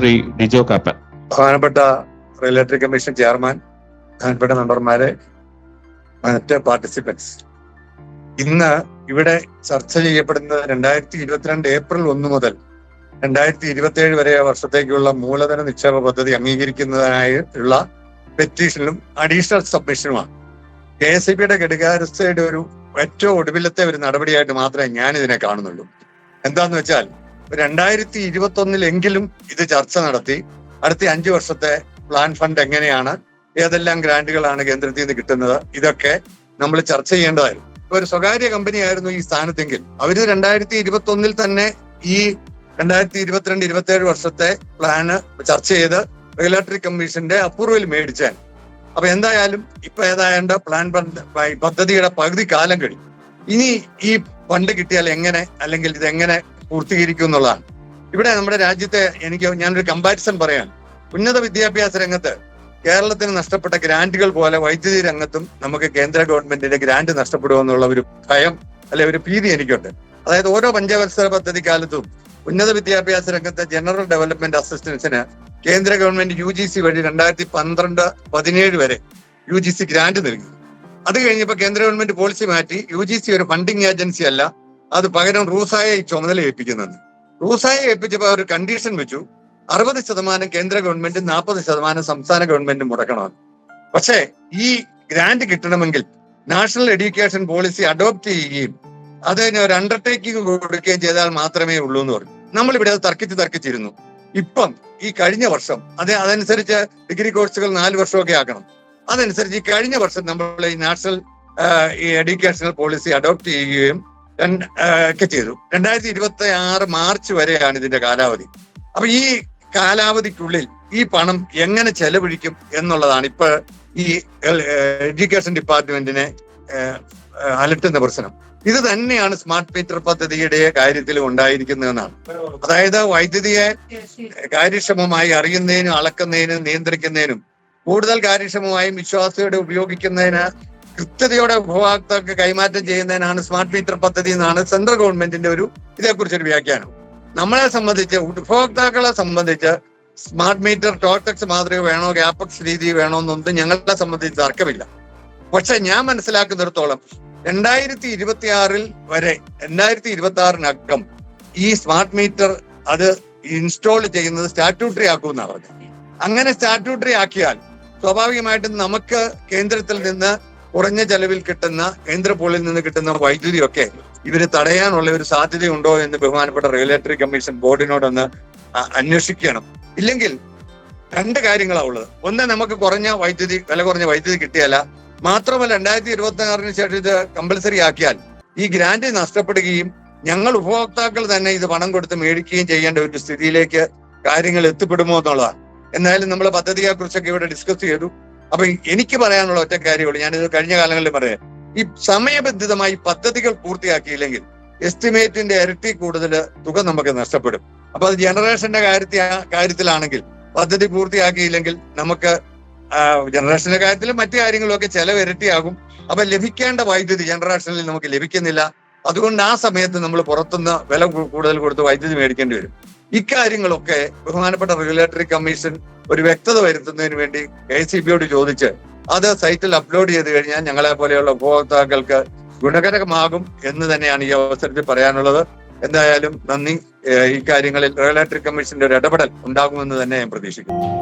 ശ്രീ ഡിജോ കാപ്പൻ. ബഹുമാനപ്പെട്ട regulatory commission chairman ബഹുമാനപ്പെട്ട മെമ്പർമാരെ മറ്റ് പാർട്ടിസിപ്പൻസ് ഇന്ന് ഇവിടെ ചർച്ച ചെയ്യപ്പെടുന്നത് രണ്ടായിരത്തി ഇരുപത്തിരണ്ട് ഏപ്രിൽ ഒന്ന് മുതൽ രണ്ടായിരത്തി ഇരുപത്തി ഏഴ് വരെ വർഷത്തേക്കുള്ള മൂലധന നിക്ഷേപ പദ്ധതി അംഗീകരിക്കുന്നതിനായുള്ള പെറ്റീഷനും അഡീഷണൽ സബ്മിഷനുമാണ് കെ എസ് ഇ ബിയുടെ ഘടികാരസ്ഥയുടെ ഒരു ഏറ്റവും ഒടുവിലത്തെ ഒരു നടപടിയായിട്ട് മാത്രമേ ഞാൻ ഇതിനെ കാണുന്നുള്ളൂ. എന്താന്ന് വെച്ചാൽ രണ്ടായിരത്തി ഇരുപത്തി ഒന്നിലെങ്കിലും ഇത് ചർച്ച നടത്തി. അടുത്ത അഞ്ചു വർഷത്തെ പ്ലാൻ ഫണ്ട് എങ്ങനെയാണ് ഏതെല്ലാം ഗ്രാന്റുകളാണ് കേന്ദ്രത്തിൽ നിന്ന് കിട്ടുന്നത് ഇതൊക്കെ നമ്മൾ ചർച്ച ചെയ്യേണ്ടതായിരുന്നു. ഒരു സ്വകാര്യ കമ്പനി ആയിരുന്നു ഈ സ്ഥാനത്തെങ്കിൽ അവർ രണ്ടായിരത്തി ഇരുപത്തി ഒന്നിൽ തന്നെ ഈ രണ്ടായിരത്തി ഇരുപത്തിരണ്ട് ഇരുപത്തി ഏഴ് വർഷത്തെ പ്ലാന് ചർച്ച ചെയ്ത് റെഗുലേറ്ററി കമ്മീഷന്റെ അപ്രൂവൽ മേടിച്ചാൽ അപ്പൊ എന്തായാലും ഇപ്പൊ ഏതാണ്ട് പ്ലാൻ ഫണ്ട് പദ്ധതിയുടെ പകുതി കാലം കഴിഞ്ഞു. ഇനി ഈ ഫണ്ട് കിട്ടിയാൽ എങ്ങനെ അല്ലെങ്കിൽ ഇത് എങ്ങനെ പൂർത്തീകരിക്കും എന്നുള്ളതാണ്. ഇവിടെ നമ്മുടെ രാജ്യത്തെ എനിക്ക് ഞാനൊരു കമ്പാരിസൺ പറയാൻ. ഉന്നത വിദ്യാഭ്യാസ രംഗത്ത് കേരളത്തിന് നഷ്ടപ്പെട്ട ഗ്രാന്റുകൾ പോലെ വൈദ്യുതി രംഗത്തും നമുക്ക് കേന്ദ്ര ഗവൺമെന്റിന്റെ ഗ്രാന്റ് നഷ്ടപ്പെടുമെന്നുള്ള ഒരു ഭയം അല്ലെ ഒരു ഭീതി എനിക്കുണ്ട്. അതായത് ഓരോ പഞ്ചവത്സര പദ്ധതി കാലത്തും ഉന്നത വിദ്യാഭ്യാസ രംഗത്തെ ജനറൽ ഡെവലപ്മെന്റ് അസിസ്റ്റൻസിന് കേന്ദ്ര ഗവൺമെന്റ് യു ജി സി വഴി രണ്ടായിരത്തി പന്ത്രണ്ട് പതിനേഴ് വരെ യു ജി സി ഗ്രാന്റ് നൽകി. അത് കഴിഞ്ഞപ്പോൾ കേന്ദ്ര ഗവൺമെന്റ് പോളിസി മാറ്റി യു ജി സി ഒരു ഫണ്ടിങ് ഏജൻസി അല്ല അത് പകരം റൂസായെ ചുമതല ഏൽപ്പിക്കുന്നുണ്ട്. റൂസായെ ഏൽപ്പിച്ചപ്പോൾ ഒരു കണ്ടീഷൻ വെച്ചു. അറുപത് ശതമാനം കേന്ദ്ര ഗവൺമെന്റും നാൽപ്പത് ശതമാനം സംസ്ഥാന ഗവൺമെന്റും മുടക്കണമെന്ന് പക്ഷേ ഈ ഗ്രാന്റ് കിട്ടണമെങ്കിൽ നാഷണൽ എഡ്യൂക്കേഷൻ പോളിസി അഡോപ്റ്റ് ചെയ്യുകയും അതിന് ഒരു അണ്ടർടേക്കിംഗ് കൊടുക്കുകയും ചെയ്താൽ മാത്രമേ ഉള്ളൂ എന്ന് പറഞ്ഞു. നമ്മളിവിടെ അത് തർക്കിച്ച് തർക്കിച്ചിരുന്നു. ഇപ്പം ഈ കഴിഞ്ഞ വർഷം അത് അതനുസരിച്ച് ഡിഗ്രി കോഴ്സുകൾ നാല് വർഷമൊക്കെ ആക്കണം. അതനുസരിച്ച് ഈ കഴിഞ്ഞ വർഷം നമ്മൾ ഈ നാഷണൽ എഡ്യൂക്കേഷണൽ പോളിസി അഡോപ്റ്റ് ചെയ്യുകയും ഒക്കെ ചെയ്തു. രണ്ടായിരത്തി ഇരുപത്തി ആറ് മാർച്ച് വരെയാണ് ഇതിന്റെ കാലാവധി. അപ്പൊ ഈ കാലാവധിക്കുള്ളിൽ ഈ പണം എങ്ങനെ ചെലവഴിക്കും എന്നുള്ളതാണ് ഇപ്പൊ ഈ എഡ്യൂക്കേഷൻ ഡിപ്പാർട്ട്മെന്റിനെ അലട്ടുന്ന പ്രശ്നം. ഇത് തന്നെയാണ് സ്മാർട്ട് മീറ്റർ പദ്ധതിയുടെ കാര്യത്തിൽ ഉണ്ടായിരിക്കുന്നതെന്നാണ് അതായത് വൈദ്യുതിയെ കാര്യക്ഷമമായി അറിയുന്നതിനും അളക്കുന്നതിനും നിയന്ത്രിക്കുന്നതിനും കൂടുതൽ കാര്യക്ഷമമായും വിശ്വാസയോടെ ഉപയോഗിക്കുന്നതിന് കൃത്യതയോടെ ഉപഭോക്താക്കൾക്ക് കൈമാറ്റം ചെയ്യുന്നതിനാണ് സ്മാർട്ട് മീറ്റർ പദ്ധതി എന്നാണ് സെൻട്രൽ ഗവൺമെന്റിന്റെ ഒരു ഇതേക്കുറിച്ചൊരു വ്യാഖ്യാനം. നമ്മളെ സംബന്ധിച്ച് ഉപഭോക്താക്കളെ സംബന്ധിച്ച് സ്മാർട്ട് മീറ്റർ ടോട്ടക്സ് മാതൃക വേണോ ഗ്യാപക്സ് രീതി വേണോ എന്നൊന്നും ഞങ്ങളെ സംബന്ധിച്ച് തർക്കമില്ല. പക്ഷെ ഞാൻ മനസ്സിലാക്കുന്നിടത്തോളം രണ്ടായിരത്തി ഇരുപത്തി ആറിൽ വരെ രണ്ടായിരത്തി ഇരുപത്തി ആറിനകം ഈ സ്മാർട്ട് മീറ്റർ അത് ഇൻസ്റ്റാൾ ചെയ്യുന്നത് സ്റ്റാറ്റ്യൂട്ടറി ആക്കുമെന്നാണ് പറഞ്ഞത്. അങ്ങനെ സ്റ്റാറ്റ്യൂട്ടറി ആക്കിയാൽ സ്വാഭാവികമായിട്ടും നമുക്ക് കേന്ദ്രത്തിൽ നിന്ന് കുറഞ്ഞ ചെലവിൽ കിട്ടുന്ന കേന്ദ്ര പൂളിൽ നിന്ന് കിട്ടുന്ന വൈദ്യുതിയൊക്കെ ഇവർ തടയാനുള്ള ഒരു സാധ്യതയുണ്ടോ എന്ന് ബഹുമാനപ്പെട്ട റെഗുലേറ്ററി കമ്മീഷൻ ബോർഡിനോടൊന്ന് അന്വേഷിക്കണം. ഇല്ലെങ്കിൽ രണ്ട് കാര്യങ്ങളാണ് ഉള്ളത്. ഒന്ന് നമുക്ക് കുറഞ്ഞ വൈദ്യുതി വില കുറഞ്ഞ വൈദ്യുതി കിട്ടിയാല മാത്രമല്ല രണ്ടായിരത്തി ഇരുപത്തി ആറിന് ശേഷം ഇത് കമ്പൽസറി ആക്കിയാൽ ഈ ഗ്രാന്റ് നഷ്ടപ്പെടുകയും ഞങ്ങൾ ഉപഭോക്താക്കൾ തന്നെ ഇത് പണം കൊടുത്ത് മേടിക്കുകയും ചെയ്യേണ്ട ഒരു സ്ഥിതിയിലേക്ക് കാര്യങ്ങൾ എത്തിപ്പെടുമോ എന്നുള്ളതാണ്. എന്നാലും നമ്മൾ പദ്ധതിയെ കുറിച്ചൊക്കെ ഇവിടെ ഡിസ്കസ് ചെയ്തു. അപ്പൊ എനിക്ക് പറയാനുള്ള ഒറ്റ കാര്യമുള്ളൂ. ഞാനിത് കഴിഞ്ഞ കാലങ്ങളിൽ പറയാം. ഈ സമയബന്ധിതമായി പദ്ധതികൾ പൂർത്തിയാക്കിയില്ലെങ്കിൽ എസ്റ്റിമേറ്റിന്റെ ഇരട്ടി കൂടുതൽ തുക നമുക്ക് നഷ്ടപ്പെടും. അപ്പൊ അത് ജനറേഷന്റെ കാര്യത്തിൽ കാര്യത്തിലാണെങ്കിൽ പദ്ധതി പൂർത്തിയാക്കിയില്ലെങ്കിൽ നമുക്ക് ജനറേഷന്റെ കാര്യത്തിലും മറ്റു കാര്യങ്ങളൊക്കെ ചെലവ് ഇരട്ടിയാകും. അപ്പൊ ലഭിക്കേണ്ട വൈദ്യുതി ജനറേഷനിൽ നമുക്ക് ലഭിക്കുന്നില്ല. അതുകൊണ്ട് ആ സമയത്ത് നമ്മൾ പുറത്തുനിന്ന് വില കൂടുതൽ കൊടുത്ത് വൈദ്യുതി മേടിക്കേണ്ടി വരും. ഇക്കാര്യങ്ങളൊക്കെ ബഹുമാനപ്പെട്ട റെഗുലേറ്ററി കമ്മീഷൻ ഒരു വ്യക്തത വരുത്തുന്നതിന് വേണ്ടി കെ സി ബിയോട് ചോദിച്ച് അത് സൈറ്റിൽ അപ്ലോഡ് ചെയ്ത് കഴിഞ്ഞാൽ ഞങ്ങളെ പോലെയുള്ള ഉപഭോക്താക്കൾക്ക് ഗുണകരമാകും എന്ന് തന്നെയാണ് ഈ അവസരത്തിൽ പറയാനുള്ളത്. എന്തായാലും നന്ദി. കാര്യങ്ങളിൽ റെഗുലേറ്ററി കമ്മീഷന്റെ ഒരു ഇടപെടൽ ഉണ്ടാകുമെന്ന് തന്നെ ഞാൻ പ്രതീക്ഷിക്കുന്നു.